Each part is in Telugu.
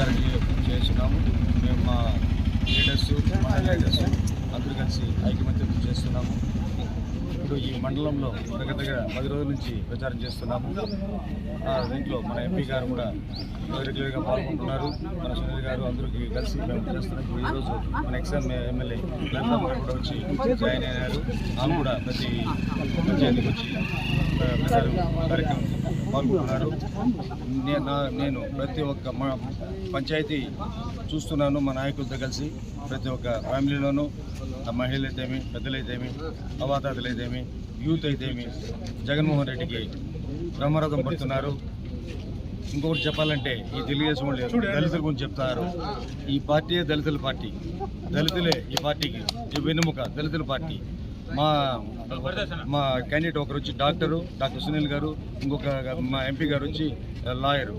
ప్రచారం చేస్తున్నాము. మేము మా లీడర్స్ మా లీడర్స్ అందరూ కలిసి ఐకమత్యం చేస్తున్నాము. ఇప్పుడు ఈ మండలంలో దగ్గర దగ్గర పది రోజుల నుంచి ప్రచారం చేస్తున్నాము. దీంట్లో మన ఎంపీ గారు కూడా రెగ్యులర్గా పాల్గొంటున్నారు. మన సునీల్ గారు అందరికీ కలిసి మేము చేస్తున్నాం. ఇప్పుడు ఈరోజు మన ఎక్సామ్ ఎమ్మెల్యే లలితమ్మ కూడా వచ్చి జాయిన్ అయ్యారు. ఆమె కూడా ప్రతి పంచాయతీకి వచ్చి ప్రచారం కార్యక్రమం పాల్గొంటున్నారు నేను ప్రతి ఒక్క మా పంచాయతీ చూస్తున్నాను మా నాయకులతో కలిసి ప్రతి ఒక్క ఫ్యామిలీలోనూ ఆ మహిళలైతేమి పెద్దలైతేమి అవాతాతలైతేమి యూత్ అయితేమి జగన్మోహన్ రెడ్డికి బ్రహ్మరథం పడుతున్నారు. ఇంకొకటి చెప్పాలంటే ఈ తెలుగుదేశం వాళ్ళు దళితుల గురించి చెప్తారు. ఈ పార్టీయే దళితుల పార్టీ. దళితులే ఈ పార్టీకి. వెన్నుముక దళితుల పార్టీ. మా మా క్యాండిడేట్ ఒకరు వచ్చి డాక్టరు డాక్టర్ సునీల్ గారు ఇంకొక మా ఎంపీ గారు వచ్చి లాయరు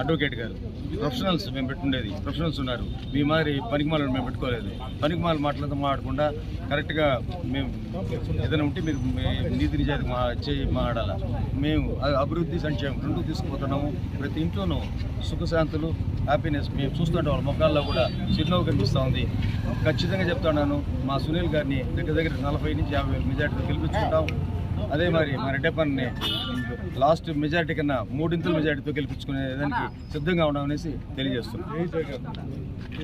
అడ్వకేట్ గారు. ప్రొఫెషనల్స్ మేము పెట్టుండేది. ప్రొఫెషనల్స్ ఉన్నారు. మీ మాదిరి పనికిమాలను మేము పెట్టుకోలేదు. పనికిమాల మాటలతో మాట్లాడకుండా కరెక్ట్గా మేము ఏదైనా ఉంటే మీరు నీతి నిజాయితీ మా చేయి మాట్లాడాల మేము అభివృద్ధి సంక్షేమం రెండు తీసుకుపోతున్నాము. ప్రతి ఇంట్లోనూ సుఖశాంతులు హ్యాపీనెస్ మేము చూస్తుంటే వాళ్ళ ముఖాల్లో కూడా చిరునవ్వు కనిపిస్తూ ఉంది. ఖచ్చితంగా చెప్తున్నాను మా సునీల్ గారిని దగ్గర దగ్గర నలభై నుంచి యాభై వేల మెజార్టీతో గెలిపించుకుంటాం. అదే మరి మా రెడ్డప్పని లాస్ట్ మెజారిటీ కన్నా మూడింతల మెజార్టీతో గెలిపించుకునే దానికి సిద్ధంగా ఉన్నామనేసి తెలియజేస్తున్నాం.